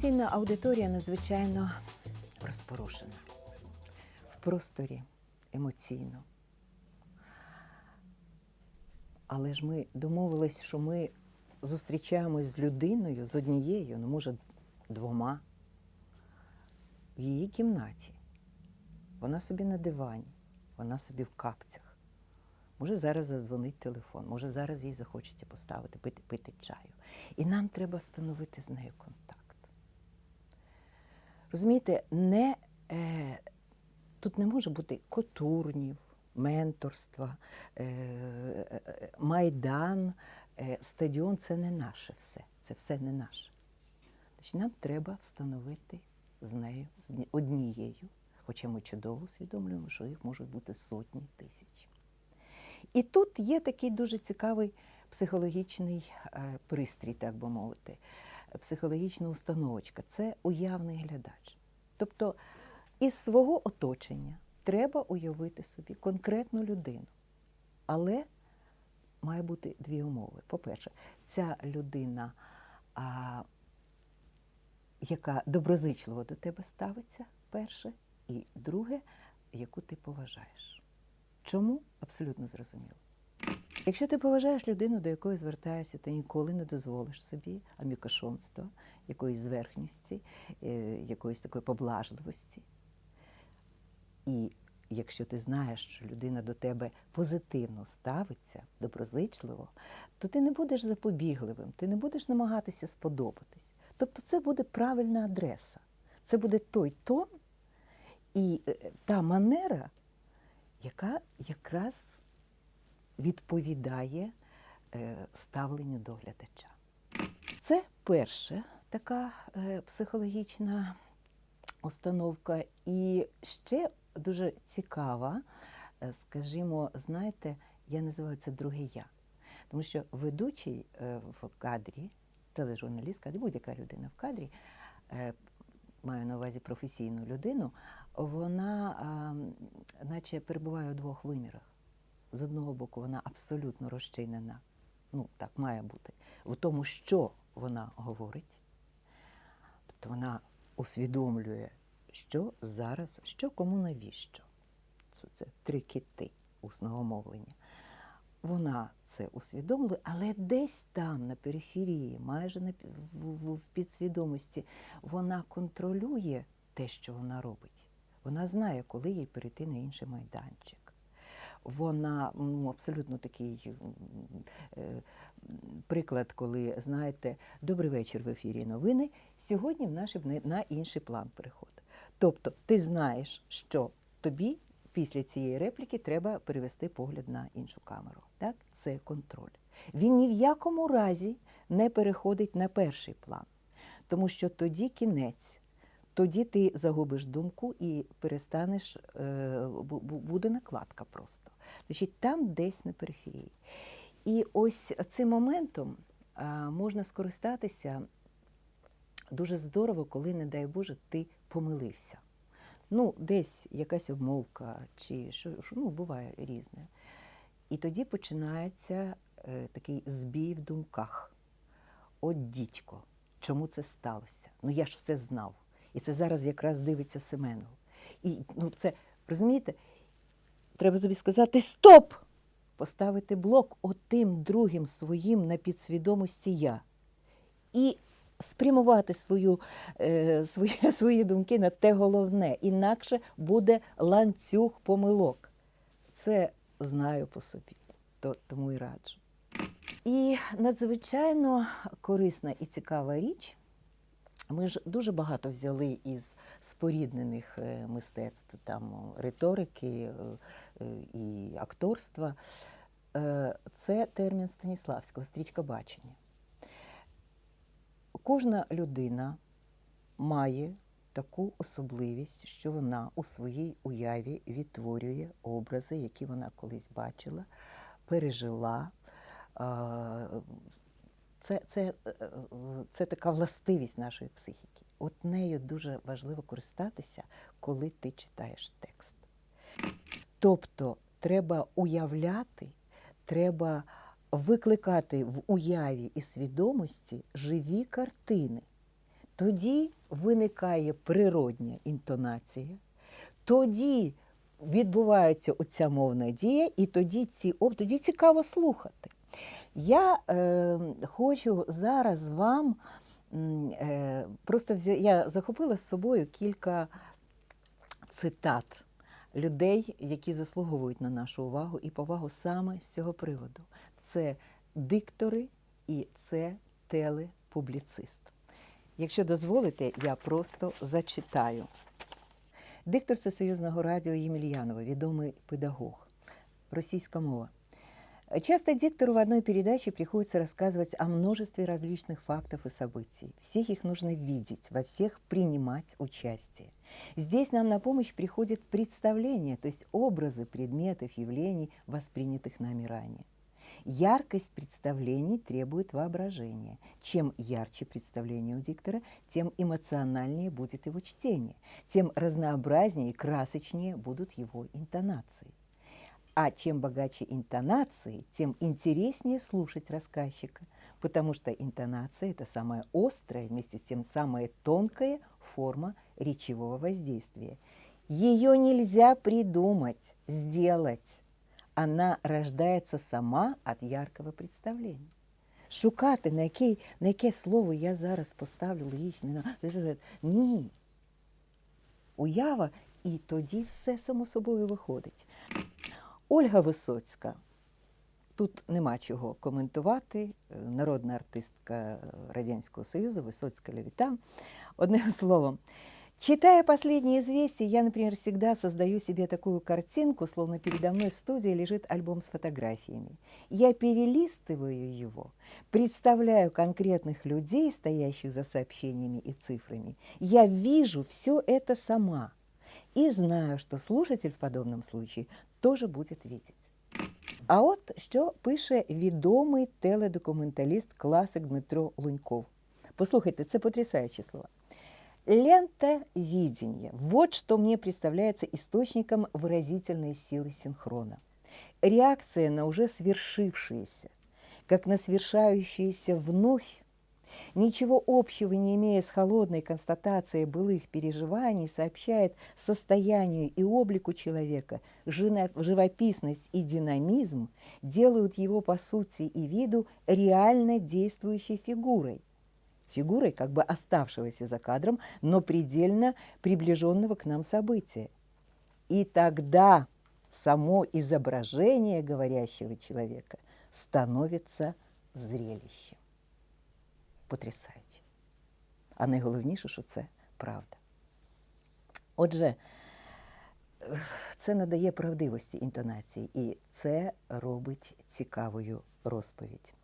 Телевізійна аудиторія надзвичайно розпорушена в просторі емоційно. Але ж ми домовились, що ми зустрічаємось з людиною, з однією, ну, може, двома, в її кімнаті. Вона собі на дивані, вона собі в капцях. Може, зараз зазвонить телефон, може, зараз їй захочеться поставити, пити, пити чаю. І нам треба встановити з нею контакт. Розумієте, не, е, тут не може бути котурнів, менторства, е, е, е, майдан, е, стадіон це не наше все. Це все не наше. Значить, нам треба встановити з нею, з однією, хоча ми чудово усвідомлюємо, що їх можуть бути сотні тисяч. І тут є такий дуже цікавий психологічний е, пристрій, так би мовити, психологічна установочка це уявний глядач. Тобто із свого оточення треба уявити собі конкретну людину. Але має бути дві умови. По-перше, ця людина, а, яка доброзичливо до тебе ставиться, перше, і друге, яку ти поважаєш. Чому? Абсолютно зрозуміло. Якщо ти поважаєш людину, до якої звертаєшся, ти ніколи не дозволиш собі амікошонства, якоїсь зверхності, е, якоїсь такої поблажливості. І якщо ти знаєш, що людина до тебе позитивно ставиться, доброзичливо, то ти не будеш запобігливим, ти не будеш намагатися сподобатись. Тобто це буде правильна адреса. Це буде той тон і е, та манера, яка якраз відповідає е, ставленню до глядача. Це перша така е, психологічна установка. І ще дуже цікава, е, скажімо, знаєте, я називаю це друге я. Тому що ведучий в кадрі, тележурналіст будь-яка людина в кадрі, маю на увазі професійну людину, вона наче перебуває у двох вимірах. З одного боку, вона абсолютно розчинена, ну так має бути, в тому, що вона говорить. Тобто вона усвідомлює, що зараз, що кому навіщо. Це, три кити усного мовлення. Вона це усвідомлює, але десь там, на периферії, майже на, в, в підсвідомості, вона контролює те, що вона робить. Вона знає, коли їй перейти на інший майданчик. Вона ну, абсолютно такий е, приклад, коли знаєте, добрий вечір в ефірі новини. Сьогодні в наші на інший план переходить. Тобто, ти знаєш, що тобі після цієї репліки треба перевести погляд на іншу камеру. Так? Це контроль. Він ні в якому разі не переходить на перший план, тому що тоді кінець. Тоді ти загубиш думку і перестанеш, е, бу- бу- буде накладка просто. Значить, там десь на периферії. І ось цим моментом можна скористатися дуже здорово, коли, не дай Боже, ти помилився. Ну, десь якась обмовка, чи що ну, буває різне. І тоді починається е, такий збій в думках. От дідько, чому це сталося? Ну я ж все знав. І це зараз якраз дивиться Семенов. І ну, це, розумієте, треба тобі сказати стоп! Поставити блок отим другим своїм на підсвідомості я. І спрямувати свою, е, свої, свої думки на те головне. Інакше буде ланцюг помилок. Це знаю по собі, то, тому і раджу. І надзвичайно корисна і цікава річ. Ми ж дуже багато взяли із споріднених е, мистецтв, там риторики е, е, і акторства. Це термін Станіславського, стрічка бачення. Кожна людина має таку особливість, що вона у своїй уяві відтворює образи, які вона колись бачила, пережила. Це, це, е, е, це така властивість нашої психіки. От нею дуже важливо користатися, коли ти читаєш текст. Тобто треба уявляти, треба викликати в уяві і свідомості живі картини. тоді виникає природня інтонація, тоді відбувається оця мовна дія, і тоді ці тоді цікаво слухати. Я е, хочу зараз вам е, просто взя... я захопила з собою кілька цитат людей, які заслуговують на нашу увагу і повагу саме з цього приводу. Це диктори і це телепубліцист. Якщо дозволите, я просто зачитаю. Диктор Всесоюзного радіо Ємельянова, відомий педагог, російська мова. Часто диктору в одной передаче приходится рассказывать о множестве различных фактов и событий. Всех их нужно видеть, во всех принимать участие. Здесь нам на помощь приходит представление, то есть образы предметов, явлений, воспринятых нами ранее. Яркость представлений требует воображения. Чем ярче представление у диктора, тем эмоциональнее будет его чтение, тем разнообразнее и красочнее будут его интонации. А чем богаче интонации, тем интереснее слушать рассказчика, потому что интонация – это самая острая, вместе с тем самая тонкая форма речевого воздействия. Ее нельзя придумать, сделать. Она рождається сама від яркого представлення. Шукати, на яке, на яке слово я зараз поставлю логічне, на- ні. Уява, і тоді все само собою виходить. Ольга Висоцька. Тут нема чого коментувати. Народна артистка Радянського Союзу, Высоцкая Левита. Одним словом, читая последние известия, я, например, всегда создаю себе такую картинку, словно передо мной в студии лежит альбом с фотографиями. Я перелистываю его, представляю конкретных людей, стоящих за сообщениями и цифрами. Я вижу все это сама и знаю, что слушатель в подобном случае тоже будет видеть. А от що пише відомий теледокументаліст, класик Дмитро Луньков. Послухайте, це потрясаючі слова. Лента видения. Вот что мне представляется источником выразительной силы синхрона. Реакция на уже свершившееся, как на свершающееся вновь, ничего общего не имея с холодной констатацией былых переживаний, сообщает состоянию и облику человека, живописность и динамизм делают его по сути и виду реально действующей фигурой. Фигурой, как бы оставшегося за кадром, но предельно приближенного к нам события. И тогда само изображение говорящего человека становится зрелищем. Потрясаюче. А найголовніше, що це правда. Отже, це надає правдивості інтонації, і це робить цікавою розповідь.